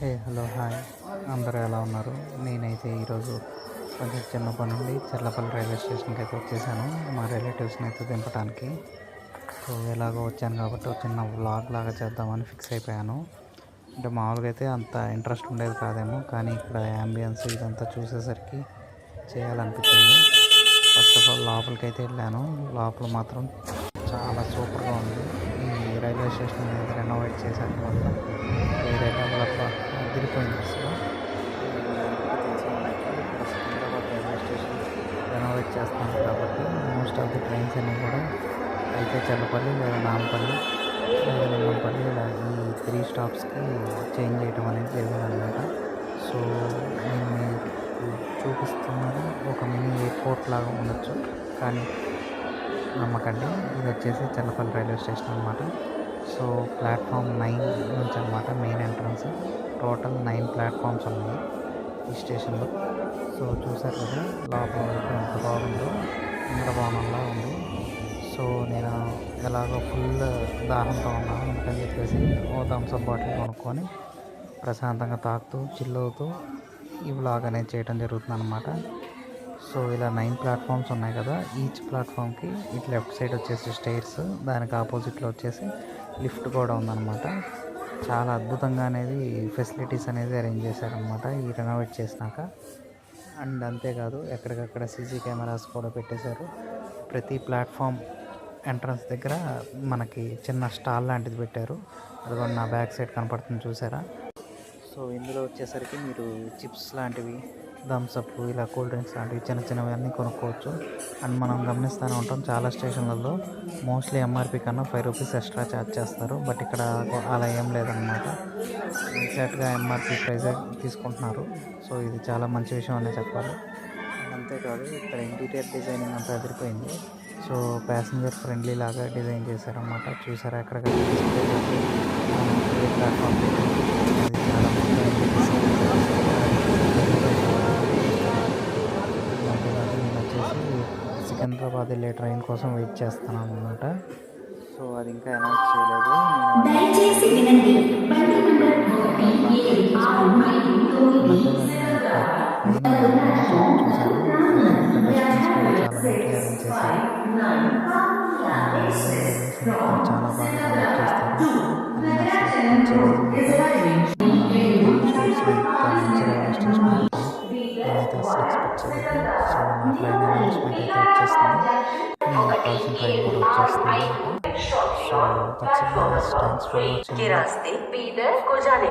Hey hello hi. అందరూ ఎలా ఉన్నారు? నేనైతే ఈరోజు కొంచెం చిన్న పని నుండి చెర్లపల్లి రైల్వే స్టేషన్కి అయితే వచ్చేసాను. మా రిలేటివ్స్ని అయితే దింపడానికి సో ఎలాగో వచ్చాను కాబట్టి చిన్న వ్లాగ్ లాగా చేద్దామని ఫిక్స్ అయిపోయాను. అంటే మామూలుగా అయితే అంత ఇంట్రెస్ట్ ఉండేది కాదేమో కానీ ఇక్కడ యాంబియన్స్ ఇదంతా చూసేసరికి చేయాలనిపించింది. ఫస్ట్ ఆఫ్ ఆల్ లోపలికి అయితే వెళ్ళాను. లోపల మాత్రం చాలా సూపర్గా ఉంది. ఈ రైల్వే స్టేషన్ అనేది రెనోవేట్ చేశాక మాత్రం వేరే డెవలప్ అట్లా అదిరిపోయింది అసలు రైల్వే స్టేషన్ రెనోవేట్ చేస్తాను కాబట్టి మోస్ట్ ఆఫ్ ది ట్రైన్స్ అన్నీ కూడా అయితే చల్లపల్లి లేదా నాంపల్లి లేదా ఇలా ఈ త్రీ స్టాప్స్కి చేంజ్ చేయడం అనేది జరిగిందనమాట సో నేను మీకు చూపిస్తున్నది ఒక మినీ ఎయిర్పోర్ట్ లాగా ఉండొచ్చు. కానీ నమ్మకండి ఇది వచ్చేసి చల్లపల్లి రైల్వే స్టేషన్ అనమాట సో ప్లాట్ఫామ్ నైన్ నుంచి అనమాట main entrance. Total nine platforms ఉన్నాయి ఈ స్టేషన్లో. సో చూసారు కదా లోపల వైపు ఎంత బాగుందో ఇంద్రభవనంలా ఉంది. సో నేను ఎలాగో ఫుల్ దాహంతో ఉన్నాను అందుకని చెప్పేసి ఓ థమ్స్అప్ బాటిల్ కొనుక్కొని ప్రశాంతంగా తాకుతూ చిల్ అవుతూ ఈ వ్లాగ్ అనేది చేయడం జరుగుతుంది అనమాట సో ఇలా నైన్ ప్లాట్ఫామ్స్ ఉన్నాయి కదా ఈచ్ ప్లాట్ఫామ్కి ఇటు లెఫ్ట్ సైడ్ వచ్చేసి స్టైర్స్ దానికి ఆపోజిట్లో వచ్చేసి లిఫ్ట్ కూడా ఉందన్నమాట. చాలా అద్భుతంగా అనేది ఫెసిలిటీస్ అనేది అరేంజ్ చేశారనమాట ఈ రెనోవేట్ చేసినాక. అండ్ అంతేకాదు ఎక్కడికక్కడ సీసీ కెమెరాస్ కూడా పెట్టేశారు. ప్రతి ప్లాట్ఫామ్ ఎంట్రన్స్ దగ్గర మనకి చిన్న స్టాల్ లాంటిది పెట్టారు. అది కూడా నా బ్యాక్ సైడ్ కనపడుతుంది చూసారా? సో ఇందులో వచ్చేసరికి మీరు చిప్స్ లాంటివి థమ్స్అప్ ఇలా కూల్ డ్రింక్స్ లాంటివి చిన్న చిన్నవి అన్నీ కొనుక్కోవచ్చు. అండ్ మనం గమనిస్తూనే ఉంటాం చాలా స్టేషన్లలో మోస్ట్లీ ఎంఆర్పి కన్నా ఫైవ్ రూపీస్ ఎక్స్ట్రా ఛార్జ్ చేస్తారు. బట్ ఇక్కడ అలా ఏం లేదనమాట ఎగ్జాక్ట్గా ఎంఆర్పి ప్రైజ్ తీసుకుంటున్నారు. సో ఇది చాలా మంచి విషయం అనే చెప్పాలి. అంతేకాదు ఇక్కడ ఇంటీరియర్ డిజైనింగ్ అంతా ఎదిరిపోయింది సో ప్యాసింజర్ ఫ్రెండ్లీ లాగా డిజైన్ చేశారన్నమాట. చూసారా ఎక్కడ ప్లాట్ఫామ్ అది చాలా నేను వచ్చేసి సికింద్రాబాద్ వెళ్ళే ట్రైన్ కోసం వెయిట్ చేస్తున్నాను అనమాట సో అది ఇంకా అనౌన్స్ చేయలేదు. చాలా బాగా చేస్తారు. నేనైతే అసలు ఎక్స్పెక్ట్ చేయలేదు సో నా ట్రైన్ అనౌన్స్మెంట్ అయితే వచ్చేస్తుంది నేను కావాల్సిన ట్రైన్ కూడా వచ్చేస్తుంది సో దట్స్ థ్యాంక్స్ ఫర్ के వాచింగ్